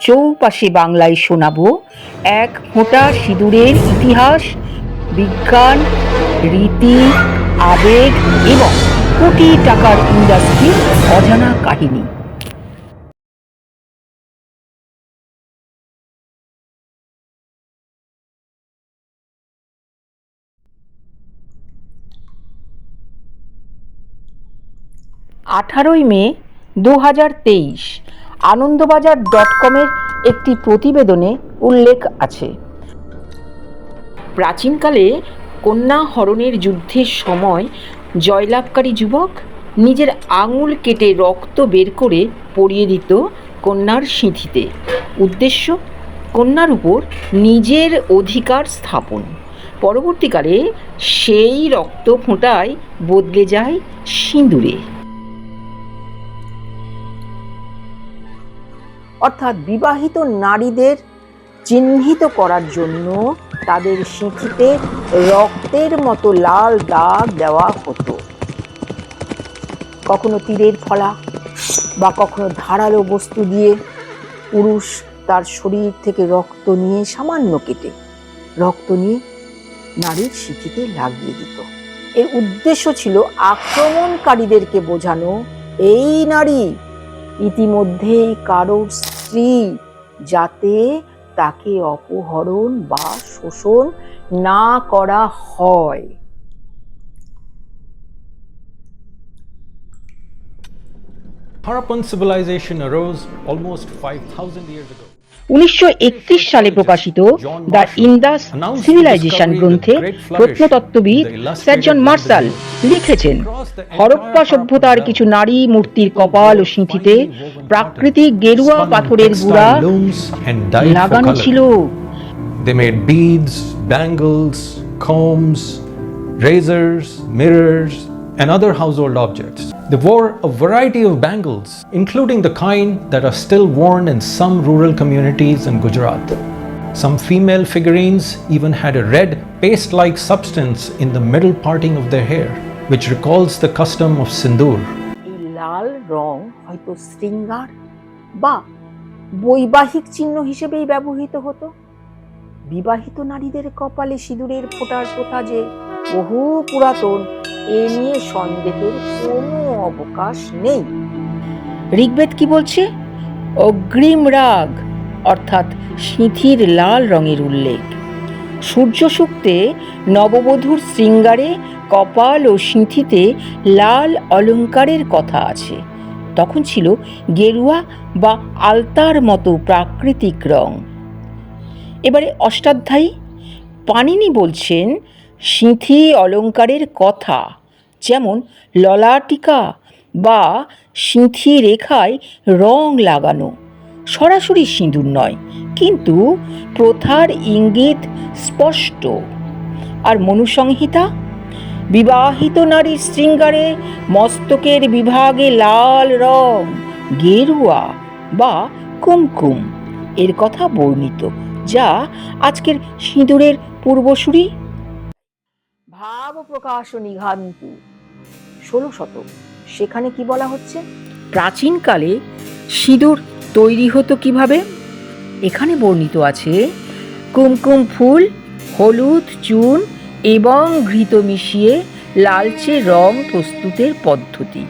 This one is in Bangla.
চৌপাশে বাংলায় শোনাবো এক ফোঁটা সিঁদুরের ইতিহাস, বিজ্ঞান, রীতি, আবেগ এবং কোটি টাকার ইন্ডাস্ট্রির অজানা কাহিনী। আঠারোই মে দু হাজার তেইশ আনন্দবাজার ডট কমের একটি প্রতিবেদনে উল্লেখ আছে। প্রাচীনকালে কন্যা হরণের যুদ্ধের সময় জয়লাভকারী যুবক নিজের আঙুল কেটে রক্ত বের করে পরিয়ে দিত কন্যার সিঁথিতে। উদ্দেশ্য, কন্যার উপর নিজের অধিকার স্থাপন। পরবর্তীকালে সেই রক্ত ফোঁটায় বদলে যায় সিঁদুরে। অর্থাৎ বিবাহিত নারীদের চিহ্নিত করার জন্য তাদের সিঁথিতে রক্তের মতো লাল দাগ দেওয়া হতো। কখনো তীরের ফলা বা কখনো ধারালো বস্তু দিয়ে পুরুষ তার শরীর থেকে রক্ত নিয়ে সামান্য কেটে রক্ত নিয়ে নারীর সিঁথিতে লাগিয়ে দিত। এর উদ্দেশ্য ছিল আক্রমণকারীদেরকে বোঝানো, এই নারী ইতিমধ্যেই কারোর স্ত্রী যাতে তাকে অপহরণ বা শোষণ না করা হয় Harappan civilization arose almost 5,000 years ago. উনিশশো একত্রিশ সালে প্রকাশিত দ্য ইন্দাস সিভিলাইজেশন গ্রন্থে প্রত্নতত্ত্ববিদ স্যার জন মার্শাল লিখেছেন হরপ্পা সভ্যতার কিছু নারী মূর্তির কপাল ও সিঁথিতে প্রাকৃতিক গেরুয়া পাথরের গুঁড়া লাগানো ছিল। They made beads, bangles, combs, razors, mirrors, and other household objects. They wore a variety of bangles, including the kind that are still worn in some rural communities in Gujarat. Some female figurines even had a red paste like substance in the middle parting of their hair, which recalls the custom of sindoor. এই লাল রং হয়তো শৃঙ্গার বা বৈবাহিক চিহ্ন হিসেবেই ব্যবহৃত হতো বিবাহিত নারীদের কপালে সিঁদুরের ফোঁটার প্রথা যে বহু পুরাতন এ নিয়ে সন্দেহের কোনো অবকাশ নেই। ঋগ্বেদ কি বলছে? অগ্রিম রাগ, অর্থাৎ সিঁথির লাল রঙের উল্লেখ। সূর্য সূক্তে নববধূর শৃঙ্গারে, কপাল ও সিঁথিতে লাল অলংকারের কথা আছে। তখন ছিল গেরুয়া বা আলতার মতো প্রাকৃতিক রং। এবারে অষ্টাধ্যায়ী পানিনি বলছেন সিঁথি অলংকারের কথা, যেমন ললাটিকা বা সিঁথি রেখায় রং লাগানো। সরাসরি সিঁদুর নয়, কিন্তু প্রথার ইঙ্গিত স্পষ্ট। আর মনুসংহিতা? বিবাহিত নারীর শৃঙ্গারে মস্তকের বিভাগে লাল রং, গেরুয়া বা কুমকুম। এর কথা বর্ণিত, যা আজকের সিঁদুরের পূর্বসূরি। প্রকাশ নিঘান্তি ষোলো শতক, সেখানে কি বলা হচ্ছে? প্রাচীনকালে সিঁদুর তৈরি হতো কীভাবে? এখানে বর্ণিত আছে, কুমকুম ফুল, হলুদ, চুন এবং ঘৃত মিশিয়ে লালচে রং প্রস্তুতের পদ্ধতি।